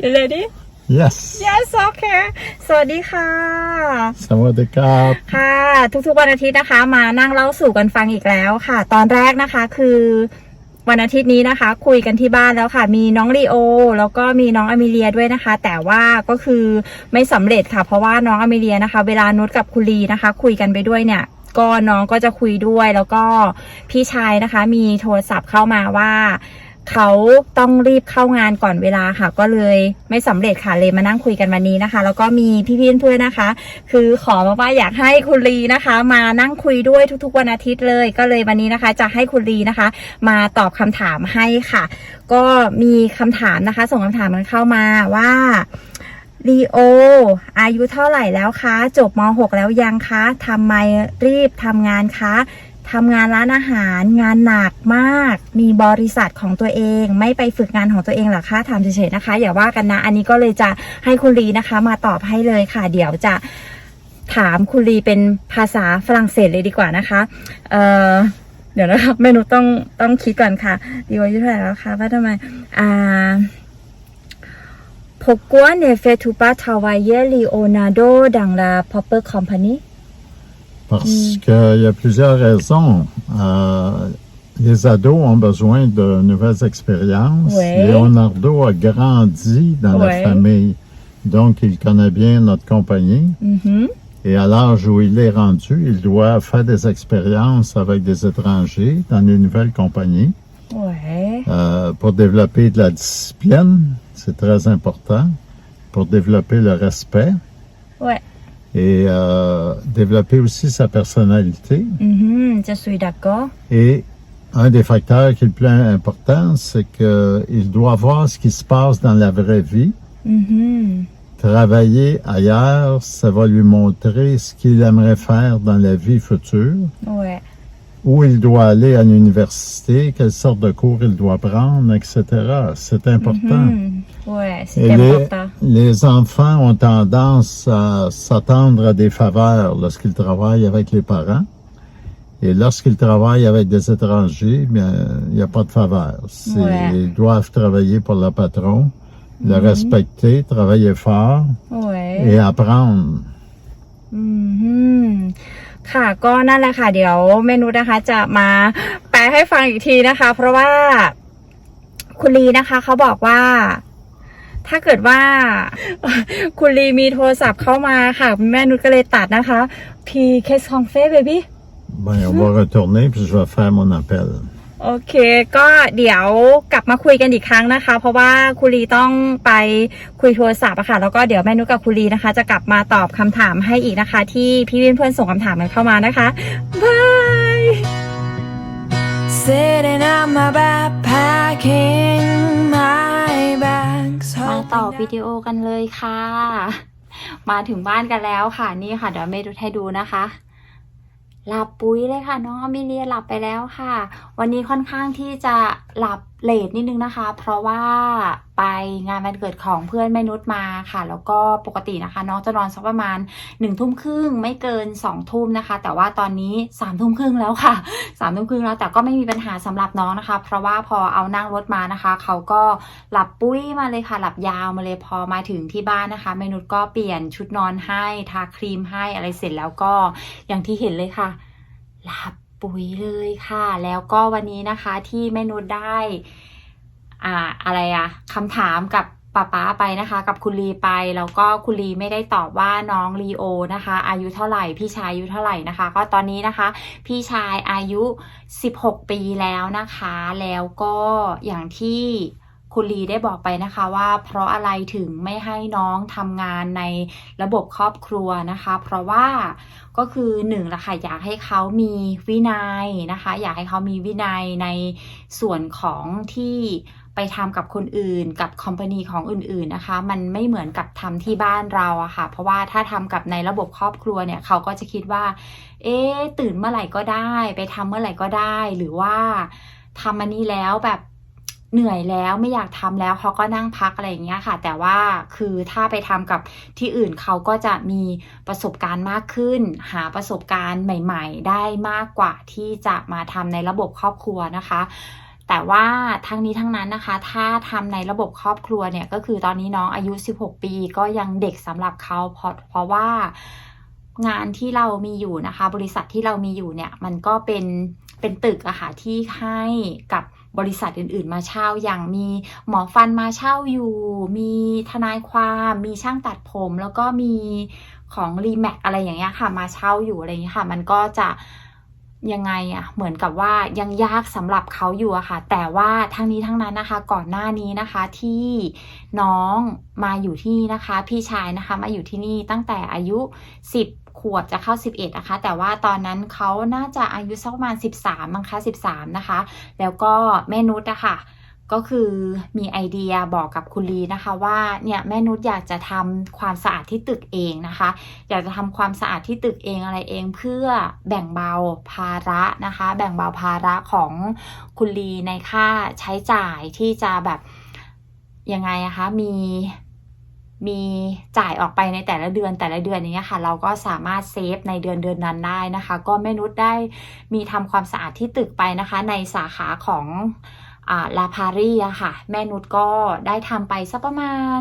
you ready Yes. yes okay สวัสดีค่ะ สวัสดีครับค่ะ ทุกๆวันอาทิตย์นะคะ มานั่งเล่าสู่กันฟังอีกแล้วค่ะ ตอนแรกนะคะคือวันอาทิตย์นี้นะคะ คุยกันที่บ้านแล้วค่ะ มีน้องลีโอ แล้วก็มีน้องอเมเลียด้วยนะคะ แต่ว่าก็คือไม่สำเร็จค่ะ เพราะว่าน้องอเมเลียนะคะ เวลานุชกับคุลีนะคะ คุยกันไปด้วยเนี่ยก็น้องก็จะคุยด้วยแล้วก็พี่ชายนะคะ มีโทรศัพท์เข้ามาว่า เขาต้องรีบเข้างานก่อนเวลาค่ะ ก็เลยไม่สำเร็จค่ะเลยมานั่งคุยกันวันนี้นะคะ แล้วก็มีพี่ๆเพื่อนนะคะ คือขอมาว่าอยากให้คุณลีนะคะ มานั่งคุยด้วยทุกๆวันอาทิตย์เลย ก็เลยวันนี้นะคะ จะให้คุณลีนะคะ มาตอบคำถามให้ค่ะ ก็มีคำถามนะคะ ส่งคำถามมันเข้ามาว่าลีโออายุเท่าไหร่แล้วคะ จบม .6 แล้วยังคะทำไมรีบทำงานคะ ทำงานร้านอาหารงานหนักมาก มีบริษัทของตัวเอง ไม่ไปฝึกงานของตัวเองหรอคะถามเฉยๆนะคะ อย่าว่ากันนะ อันนี้ก็เลยจะให้คุณลีนะคะ มาตอบให้เลยค่ะ เดี๋ยวจะถามคุณลีเป็นภาษาฝรั่งเศสเลยดีกว่านะคะเอ่อเดี๋ยวนะคะเมนูต้องต้องคิดก่อนค่ะดีวายุเท่าไหร่แล้วคะว่าทำไมอ่า Pourquoi ne fais-tu pas travailler Leonardo dans la Popper Company? Parce Mm. qu'il y a plusieurs raisons. Euh, les ados ont besoin de nouvelles expériences. Ouais. Leonardo a grandi dans Ouais. la famille, donc il connaît bien notre compagnie. Mhm. Et à l'âge où il est rendu, il doit faire des expériences avec des étrangers dans les nouvelles compagnies Ouais. euh, pour développer de la discipline. C'est très important. Pour développer le respect Ouais. Et euh, développer aussi sa personnalité. Mhm, je suis d'accord. Et un des facteurs qui est le plus important, c'est qu'il doit voir ce qui se passe dans la vraie vie. Mhm. Travailler ailleurs, ça va lui montrer ce qu'il aimerait faire dans la vie future, Ouais. Où il doit aller à l'université, quelle sorte de cours il doit prendre, etc. C'est important. Mhm. Ouais, c'est les, important. les enfants ont tendance à s'attendre à des faveurs lorsqu'ils travaillent avec les parents. Et lorsqu'ils travaillent avec des étrangers, bien, il n'y a pas de faveur. Ouais. Ils doivent travailler pour le patron, le Mhm. respecter, travailler fort Ouais. et apprendre. อืม ค่ะก็นั่นแหละค่ะ เดี๋ยวเมนูนะคะจะมาแปลให้ฟังอีกทีนะคะ เพราะว่าคุณลีนะคะเขาบอกว่า ถ้าเกิดว่า คุณลีมีโทรศัพท์เข้ามาค่ะ แม่นุชก็เลยตัดนะคะ พีเคสของเฟ่เบบี้ Ben, on va retourner puis je vais faire mon appel. โอเค ก็เดี๋ยวกลับมาคุยกันอีกครั้งนะคะ เพราะว่าคุณลีต้องไปคุยโทรศัพท์อะค่ะ แล้วก็เดี๋ยวแม่นุกกับคุณลีนะคะ จะกลับมาตอบคำถามให้อีกนะคะ ที่พี่เพื่อนๆส่งคำถามกันเข้ามานะคะบาย Sitting on my back, packing my bags. มาต่อ hoping วิดีโอกันเลยค่ะ มาถึงบ้านกันแล้วค่ะนี่ค่ะ เดี๋ยวเมย์ดูให้ดูนะคะ หลับปุ๋ยเลยค่ะ น้องอมิเลียหลับไปแล้วค่ะ วันนี้ค่อนข้างที่จะหลับเลทนิดนึงนะคะ เพราะว่าไปงานวันเกิดของเพื่อนแม่นุชมาค่ะ แล้วก็ปกตินะคะ น้องจะนอนสักประมาณหนึ่งทุ่มครึ่งไม่เกินสองทุ่มนะคะ แต่ว่าตอนนี้สามทุ่มครึ่งแล้วค่ะสามทุ่มครึ่งแล้วแต่ก็ไม่มีปัญหาสำหรับน้องนะคะ เพราะว่าพอเอานั่งรถมานะคะ เขาก็หลับปุ้ยมาเลยค่ะ หลับยาวมาเลยพอมาถึงที่บ้านนะคะเมนุษก็เปลี่ยนชุดนอนให้ทาครีมให้อะไรเสร็จแล้วก็อย่างที่เห็นเลยค่ะ หลับ ปุ๋ยเลยค่ะ แล้วก็วันนี้นะคะที่แม่นุชได้อ่าอะไรอะคำถามกับป้าป้าไปนะคะ กับคุณลีไป แล้วก็คุณลีไม่ได้ตอบว่าน้องลีโอนะคะ อายุเท่าไหร่พี่ชายอายุเท่าไหร่นะคะ ก็ตอนนี้นะคะ พี่ชายอายุ 16 ปีแล้วนะคะ แล้วก็อย่างที่ คุณลีได้บอกไปนะคะว่าเพราะอะไรถึงไม่ให้น้องทำงานในระบบครอบครัวนะคะ เพราะว่าก็คือหนึ่งละค่ะอยากให้เขามีวินัยนะคะ อยากให้เขามีวินัยในส่วนของที่ไปทำกับคนอื่นกับคอมพานีของอื่นๆนะคะ มันไม่เหมือนกับทำที่บ้านเราอะค่ะ เพราะว่าถ้าทำกับในระบบครอบครัวเนี่ยเขาก็จะคิดว่า เอ๊ะตื่นเมื่อไหร่ก็ได้ ไปทำเมื่อไหร่ก็ได้ หรือว่าทำอันนี้แล้วแบบ เหนื่อยแล้วไม่อยากทำแล้วเขาก็นั่งพักอะไรอย่างเงี้ยค่ะ แต่ว่าคือถ้าไปทำกับที่อื่นเขาก็จะมีประสบการณ์มากขึ้น หาประสบการณ์ใหม่ ๆ ได้มากกว่าที่จะมาทำในระบบครอบครัวนะคะแต่ว่าทั้งนี้ทั้งนั้นนะคะ ถ้าทำในระบบครอบครัวเนี่ยก็คือตอนนี้น้องอายุ 16 ปีก็ยังเด็กสำหรับเขาเพราะเพราะว่างานที่เรามีอยู่นะคะ บริษัทที่เรามีอยู่เนี่ยมันก็เป็นเป็นตึกอะค่ะที่ให้กับ บริษัทอื่น ๆ มาเช่าอย่างมีหมอฟันมาเช่าอยู่ มีทนายความ มีช่างตัดผม แล้วก็มีของรีแม c อะไรอย่างเงี้ยค่ะ มาเช่าอยู่อะไรอย่างเงี้ยค่ะ มันก็จะยังไงอะเหมือนกับว่ายังยากสำหรับเขาอยู่อะค่ะ แต่ว่าทั้งนี้ทั้งนั้นนะคะ ก่อนหน้านี้นะคะที่น้องมาอยู่ที่นี่นะคะ พี่ชายนะคะมาอยู่ที่นี่ตั้งแต่อายุ 10 ขวบจะเข้า 11 นะคะ แต่ว่าตอนนั้นเขาน่าจะอายุสักประมาณ 13มั้งคะ13 นะคะ แล้วก็แม่นุชอะค่ะก็คือมีไอเดียบอกกับคุณลีนะคะว่าเนี่ยแม่นุชอยากจะทำความสะอาดที่ตึกเองนะคะ อยากจะทำความสะอาดที่ตึกเองอะไรเองเพื่อแบ่งเบาภาระนะคะ แบ่งเบาภาระของคุณลีในค่าใช้จ่ายที่จะแบบยังไงอะคะมี มีจ่ายออกไปในแต่ละเดือนแต่ละเดือนอย่างเงี้ยค่ะ เราก็สามารถเซฟในเดือนเดือนนั้นได้นะคะ ก็แม่นุชได้มีทำความสะอาดที่ตึกไปนะคะ ในสาขาของลาพารีอะค่ะ แม่นุชก็ได้ทำไปสักประมาณ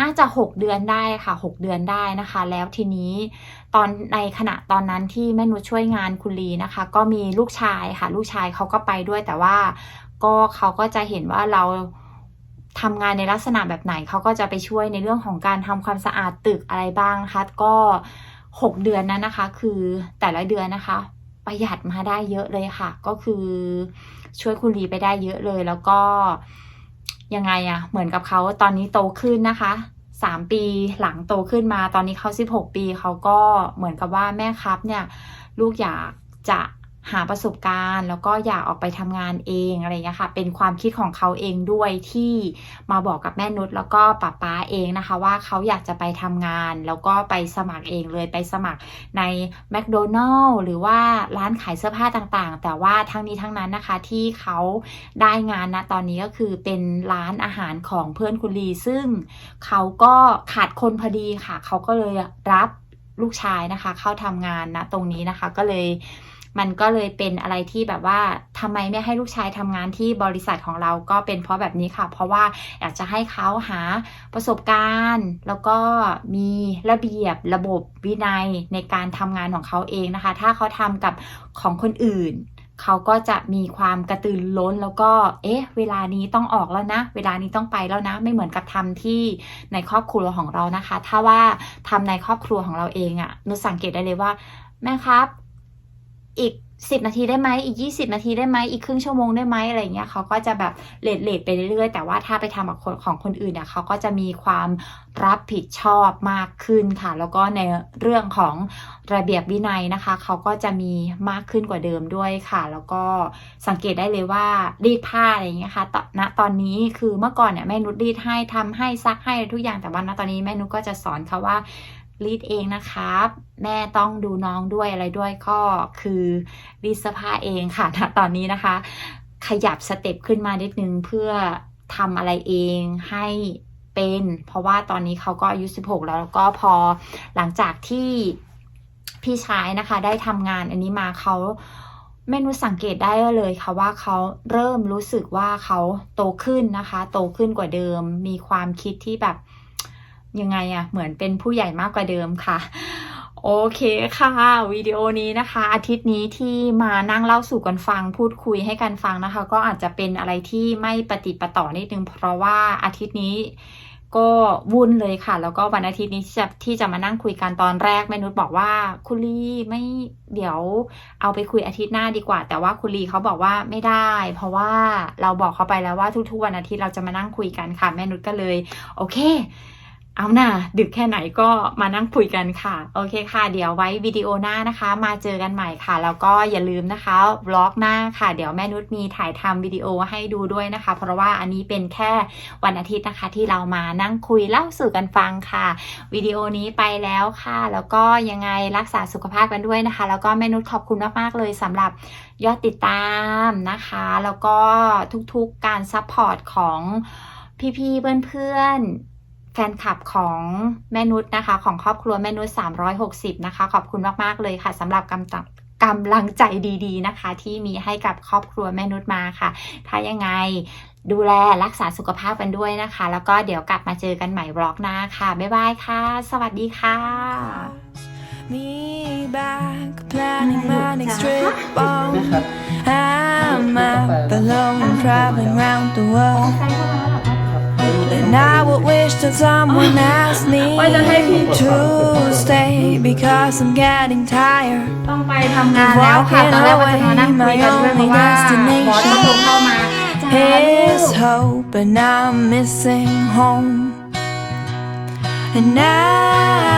น่าจะ 6 เดือนได้ค่ะ 6 เดือนได้นะคะ แล้วทีนี้ตอนในขณะตอนนั้นที่แม่นุชช่วยงานคุณลีนะคะ ก็มีลูกชายค่ะ ลูกชายเขาก็ไปด้วยแต่ว่าก็เขาก็จะเห็นว่าเรา ทำงานในลักษณะแบบไหนเขาก็จะไปช่วยในเรื่องของการทำความสะอาดตึกอะไรบ้างนะคะก็ 6 เดือนนั้นนะคะ คือแต่ละเดือนนะคะ ประหยัดมาได้เยอะเลยค่ะ ก็คือช่วยคุณลีไปได้เยอะเลย แล้วก็ยังไงอะเหมือนกับเขาตอนนี้โตขึ้นนะคะสามปีหลังโตขึ้นมาตอนนี้เขาสิบหกปีเขาก็เหมือนกับว่าแม่ครับเนี่ย ลูกอยากจะ หาประสบการณ์ แล้วก็อยากออกไปทำงานเองอะไรอย่างเงี้ยค่ะ เป็นความคิดของเขาเองด้วยที่มาบอกกับแม่นุชแล้วก็ป้าป๊าเองนะคะ ว่าเขาอยากจะไปทำงาน แล้วก็ไปสมัครเองเลยไปสมัครในแมคโดนัลล์หรือว่าร้านขายเสื้อผ้าต่างๆ แต่ว่าทั้งนี้ทั้งนั้นนะคะที่เขาได้งานนะตอนนี้ก็คือเป็นร้านอาหารของเพื่อนคุณลีซึ่งเขาก็ขาดคนพอดีค่ะ เขาก็เลยรับลูกชายนะคะ เข้าทำงานนะตรงนี้นะคะก็เลย มันก็เลยเป็นอะไรที่แบบว่าทำไมไม่ให้ลูกชายทำงานที่บริษัทของเราก็เป็นเพราะแบบนี้ค่ะ เพราะว่าอยากจะให้เขาหาประสบการณ์ แล้วก็มีระเบียบระบบวินัยในการทำงานของเขาเองนะคะ ถ้าเขาทำกับของคนอื่นเขาก็จะมีความกระตือรือร้นแล้วก็ เอ๊ะ เวลานี้ต้องออกแล้วนะ เวลานี้ต้องไปแล้วนะ ไม่เหมือนกับทำที่ในครอบครัวของเรานะคะ ถ้าว่าทำในครอบครัวของเราเองอะนุสังเกตได้เลยว่า แม่ครับ อีกสิบนาทีได้ไหมอีกยี่สิบนาทีได้ไหมอีกครึ่งชั่วโมงได้ไหมอะไรเงี้ยเขาก็จะแบบเลทเลทไปเรื่อยๆ แต่ว่าถ้าไปทำกับคนของคนอื่นเนี่ยเขาก็จะมีความรับผิดชอบมากขึ้นค่ะ แล้วก็ในเรื่องของระเบียบวินัยนะคะ เขาก็จะมีมากขึ้นกว่าเดิมด้วยค่ะ แล้วก็สังเกตได้เลยว่ารีดผ้าอะไรเงี้ยค่ะตอนณตอนนี้คือเมื่อก่อนเนี่ยแม่นุชรีดให้ทำให้ซักให้ทุกอย่างแต่ว่าณตอนนี้แม่นุชก็จะสอนเขาว่า รีดเองนะครับ แม่ต้องดูน้องด้วยอะไรด้วยก็คือรีดเสื้อผ้าเองค่ะตอนนี้นะคะ ขยับสเต็ปขึ้นมานิดนึงเพื่อทำอะไรเองให้เป็น เพราะว่าตอนนี้เขาก็อายุ 16 แล้วแล้วก็พอหลังจากที่พี่ชายนะคะ ได้ทำงานอันนี้มาเขาแม่นุชสังเกตได้เลยค่ะว่าเขาเริ่มรู้สึกว่าเขาโตขึ้นนะคะ โตขึ้นกว่าเดิม มีความคิดที่แบบ ยังไงอะเหมือนเป็นผู้ใหญ่มากกว่าเดิมค่ะ โอเคค่ะ วิดีโอนี้นะคะ อาทิตย์นี้ที่มานั่งเล่าสู่กันฟัง พูดคุยให้กันฟังนะคะ ก็อาจจะเป็นอะไรที่ไม่ปฏิปต่อนิดนึง เพราะว่าอาทิตย์นี้ก็วุ่นเลยค่ะ แล้วก็วันอาทิตย์นี้ที่จะที่จะมานั่งคุยกันตอนแรกแม่นุชบอกว่าคุณลีไม่เดี๋ยวเอาไปคุยอาทิตย์หน้าดีกว่า แต่ว่าคุณลีเขาบอกว่าไม่ได้ เพราะว่าเราบอกเขาไปแล้วว่าทุกๆวันอาทิตย์เราจะมานั่งคุยกันค่ะแม่นุชก็เลย โอเค เอาหน่าดึกแค่ไหนก็มานั่งคุยกันค่ะ โอเคค่ะ เดี๋ยวไว้วิดีโอหน้านะคะ มาเจอกันใหม่ค่ะ แล้วก็อย่าลืมนะคะวล็อกหน้าค่ะ เดี๋ยวแม่นุชมีถ่ายทำวิดีโอให้ดูด้วยนะคะ เพราะว่าอันนี้เป็นแค่วันอาทิตย์นะคะ ที่เรามานั่งคุยเล่าสู่กันฟังค่ะวิดีโอนี้ไปแล้วค่ะ แล้วก็ยังไงรักษาสุขภาพกันด้วยนะคะ แล้วก็แม่นุชขอบคุณมากๆเลยสำหรับยอดติดตามนะคะ แล้วก็ทุกๆการซัพพอร์ตของพี่ๆเพื่อนๆ แฟนคลับของแม่นุชนะคะ ของครอบครัวแม่นุช360 นะคะ ขอบคุณมาก ๆ เลยค่ะสำหรับกำลังกำลังใจดีๆนะคะ ที่มีให้กับครอบครัวแม่นุชมาค่ะ ถ้ายังไงดูแลรักษาสุขภาพกันด้วยนะคะ แล้วก็เดี๋ยวกลับมาเจอกันใหม่บล็อกหน้าค่ะ บ๊ายบายค่ะ สวัสดีค่ะ me back, planning my next trip. Oh, I'm up alone, traveling round the world. And I would wish that someone asked me to stay because I'm getting tired. ต้องไปทำงานแล้วค่ะ ตอนแรกว่าจะมานั่งคุยกันด้วยเพราะว่าบอสโทรเข้ามาจ้าลู His ก hope, and I'm missing home. And I